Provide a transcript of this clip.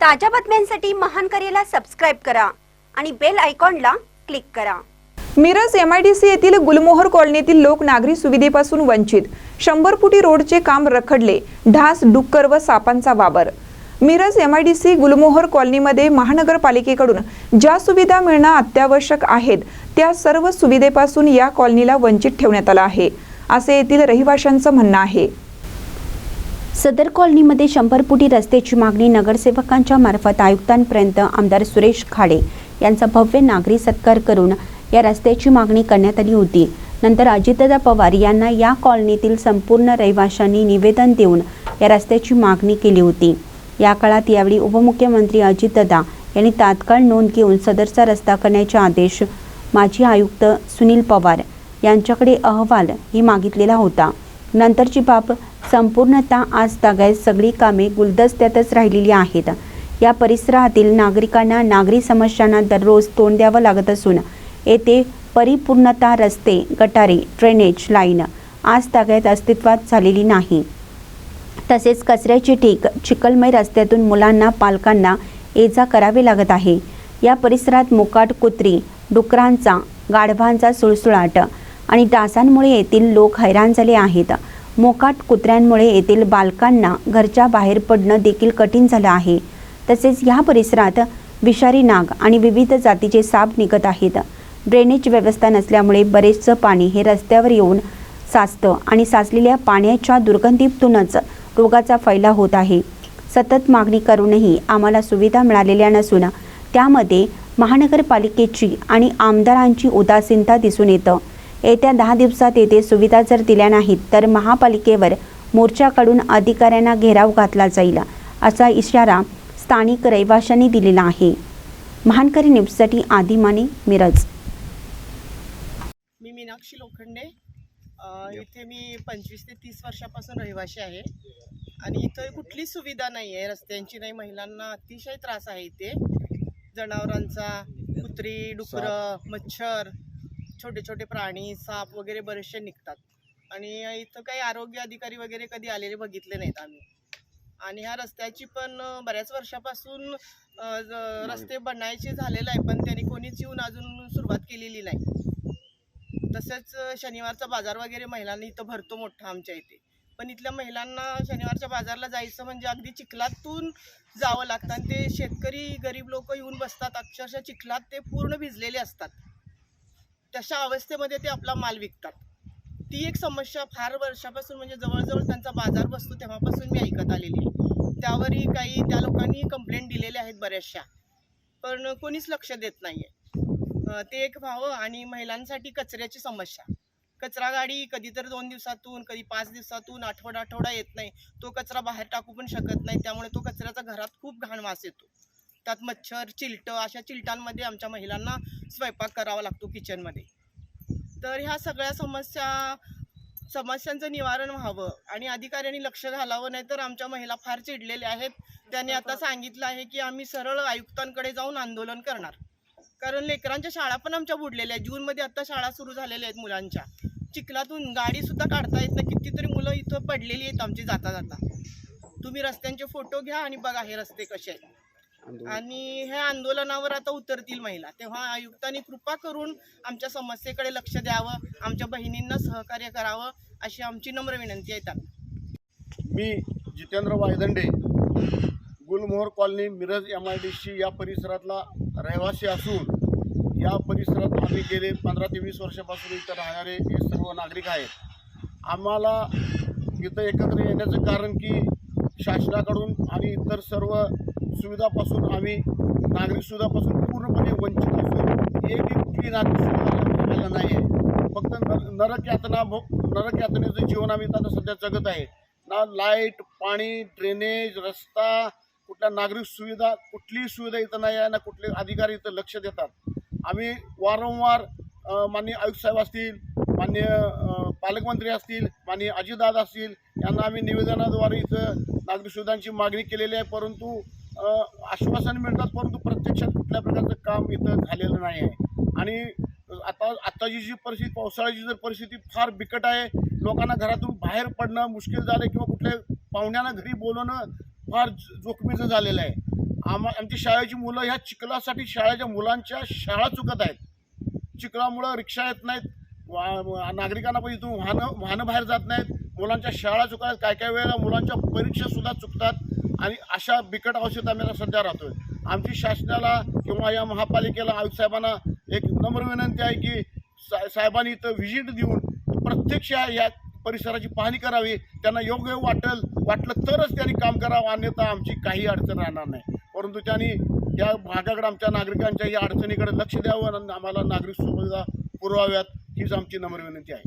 ताज्या बातम्यांसाठी महान करेला सबस्क्राईब करा आणि बेल आयकॉनला क्लिक करा. Miraj M I D C येथील गुलमोहर कॉलनीतील लोक नागरी सुविधेपासून वंचित. शंभर फुटी रोडचे काम रखडले. ढास डुक्कर व सापांचा वावर. Miraj M I D C Gulmohar कॉलनीमध्ये महानगरपालिकेकडून ज्या सुविधा मिळणं अत्यावश्यक आहेत त्या सर्व सुविधेपासून या कॉलनीला वंचित ठेवण्यात आलं आहे असे येथील रहिवाशांचं म्हणणं आहे. सदर कॉलनीमध्ये शंभर फुटी रस्त्याची मागणी नगरसेवकांच्या मार्फत आयुक्तांपर्यंत आमदार सुरेश खाडे यांचा भव्य नागरी सत्कार करून या रस्त्याची मागणी करण्यात आली होती. नंतर अजितदा पवार यांना या कॉलनीतील संपूर्ण रहिवाशांनी निवेदन देऊन या रस्त्याची मागणी केली होती. या काळात यावेळी उपमुख्यमंत्री अजितदा यांनी तात्काळ नोंद घेऊन सदरचा रस्ता करण्याचे आदेश माजी आयुक्त सुनील पवार यांच्याकडे अहवाल ही मागितलेला होता. नंतरची बाब संपूर्णतः आज तागायत सगळी कामे गुलदस्त्यातच राहिलेली आहेत. या परिसरातील नागरिकांना नागरी समस्यांना दररोज तोंड द्यावं लागत असून येथे परिपूर्णता रस्ते गटारे ड्रेनेज लाईन आज तागायत अस्तित्वात झालेली नाही. तसेच कचऱ्याची ठीक चिखलमय रस्त्यातून मुलांना पालकांना ये जा करावे लागत आहे. या परिसरात मुकाट कुत्री डुकरांचा गाढवांचा सुळसुळाट आणि डासांमुळे येथील लोक हैराण झाले आहेत. मोकाट कुत्र्यांमुळे येथील बालकांना घरच्या बाहेर पडणं देखील कठीण झालं आहे. तसेच ह्या परिसरात विषारी नाग आणि विविध जातीचे साप निघत आहेत. ड्रेनेज व्यवस्था नसल्यामुळे बरेचसं पाणी हे रस्त्यावर येऊन साचतं आणि साचलेल्या पाण्याच्या दुर्गंधीतूनच रोगाचा फैलाव होत आहे. सतत मागणी करूनही आम्हाला सुविधा मिळालेल्या नसून त्यामध्ये महानगरपालिकेची आणि आमदारांची उदासीनता दिसून येतं. येत्या दहा दिवसात येथे सुविधा जर दिल्या नाहीत तर महापालिकेवर मोर्चाकडून अधिकाऱ्यांना घेराव घातला जाईल असा इशारा स्थानिक रहिवाशांनी दिलेला आहे. महानकरी न्यूजसाठी आदी माने मिरज. मी मीनाक्षी लोखंडे. इथे मी पंचवीस ते तीस वर्षापासून रहिवाशी आहे. आणि इथं कुठलीच सुविधा नाही आहे रस्त्यांची नाही महिलांना अतिशय त्रास आहे इथे. जनावरांचा कुत्री डुकरं मच्छर छोटे छोटे प्राणी साप वगैरे बरेचसे निघतात. आणि इथं काही आरोग्य अधिकारी वगैरे कधी आलेले बघितले नाहीत आम्ही. आणि ह्या रस्त्याची पण बऱ्याच वर्षापासून रस्ते बनायचे झालेले आहे पण त्यांनी कोणीच येऊन अजून सुरुवात केलेली नाही. तसंच शनिवारचा बाजार वगैरे महिलांनी इथं भरतो मोठा आमच्या इथे. पण इथल्या महिलांना शनिवारच्या बाजारला जायचं म्हणजे अगदी चिखलातून जावं लागतं. आणि ते शेतकरी गरीब लोक येऊन बसतात. अक्षरशः चिखलात ते पूर्ण भिजलेले असतात. तशा अवस्थेमध्ये ते आपला माल विकतात. ती एक समस्या फार वर्षापासून म्हणजे जवळजवळ त्यांचा बाजार बसतो तेव्हापासून मी ऐकत आलेली. आहे त्यावरही काही त्या लोकांनी कंप्लेंट दिलेल्या आहेत बऱ्याचशा. पण कोणीच लक्ष देत नाही आहे ते एक व्हावं आणि महिलांसाठी कचऱ्याची समस्या. कचरा गाडी कधी तर दोन दिवसातून कधी पाच दिवसातून आठवडा आठवडा येत नाही. तो कचरा बाहेर टाकू पण शकत नाही. त्यामुळे तो कचऱ्याचा घरात खूप घाण वास येतो. त्यात मच्छर चिलटं अशा चिलटांमध्ये आमच्या महिलांना स्वयंपाक करावा लागतो किचनमध्ये. तर ह्या सगळ्या समस्या समस्यांचं निवारण व्हावं आणि अधिकाऱ्यांनी लक्ष घालावं नाही तर आमच्या महिला फार चिडलेल्या आहेत. त्यांनी आता सांगितलं आहे की आम्ही सरळ आयुक्तांकडे जाऊन आंदोलन करणार. कारण लेकरांच्या शाळा पण आमच्या बुडलेल्या आहेत. जूनमध्ये आता शाळा सुरू झालेल्या आहेत मुलांच्या. चिखलातून गाडी सुद्धा काढता येत नाही. कितीतरी मुलं इथं पडलेली आहेत आमची जाता जाता. तुम्ही रस्त्यांचे फोटो घ्या आणि बघा हे रस्ते कसे आहेत. आणि ह्या आंदोलनावर आता उतरतील महिला. तेव्हा आयुक्तांनी कृपा करून आमच्या समस्येकडे लक्ष द्यावं आमच्या बहिणींना सहकार्य करावं अशी आमची नम्र विनंती आहे त्यांना. मी Jitendra Waydande Gulmohar colony Miraj M I D C या परिसरातला रहिवासी असून या परिसरात आम्ही गेले पंधरा ते वीस वर्षापासून इथं राहणारे हे सर्व नागरिक आहेत. आम्हाला इथं एकत्र येण्याचं कारण की शासनाकडून आणि इतर सर्व सुविधापासून आम्ही नागरिक सुविधापासून पूर्णपणे वंचित असतो एक कुठली नागरिक सुविधा आम्हाला नाही आहे. फक्त नर नरक यातना भो- नरक यातनेचं जीवन आम्ही आता सध्या जगत आहे. ना लाइट पाणी ड्रेनेज रस्ता कुठल्या नागरिक सुविधा कुठलीही सुविधा इथं नाही आहे ना कुठले अधिकारी इथं लक्ष देतात. आम्ही वारंवार माननीय आयुक्त साहेब असतील माननीय पालकमंत्री असतील माननीय अजितदादा असतील यांना आम्ही निवेदनाद्वारे इथं नागरिक सुविधांची मागणी केलेली आहे परंतु आश्वासन मिळतात परंतु प्रत्यक्षात कुठल्या प्रकारचं काम इथं झालेलं नाही आहे. आणि आता आत्ताची जी परिस्थिती पावसाळ्याची जर परिस्थिती फार बिकट आहे लोकांना घरातून बाहेर पडणं मुश्किल झालं किंवा कुठल्या पाहुण्यांना घरी बोलवणं फार जोखमीचं झालेलं आहे. आम्हा आमची शाळेची मुलं ह्या चिखलासाठी शाळेच्या मुलांच्या शाळा चुकत आहेत. चिखलामुळं रिक्षा येत नाहीत वा- नागरिकांना पण इथून वाहनं वाहनं बाहेर जात नाहीत. मुलांच्या शाळा चुकतात काय काय वेळेला मुलांच्या परीक्षासुद्धा चुकतात आणि अशा बिकट अवस्थेत आम्ही आता सध्या राहतोय. आमची शासनाला किंवा या महापालिकेला आयुक्त साहेबांना एक नम्र विनंती आहे की सा साहेबांनी इथं व्हिजिट देऊन प्रत्यक्ष या परिसराची पाहणी करावी. त्यांना योग्य वाटेल वाटलं तरच त्यांनी काम करावं अन्यथा आमची काही अडचण राहणार नाही. परंतु त्यांनी या भागाकडे आमच्या नागरिकांच्या या अडचणीकडे लक्ष द्यावं आणि आम्हाला नागरिक सुविधा पुरवाव्यात हीच आमची नम्र विनंती आहे.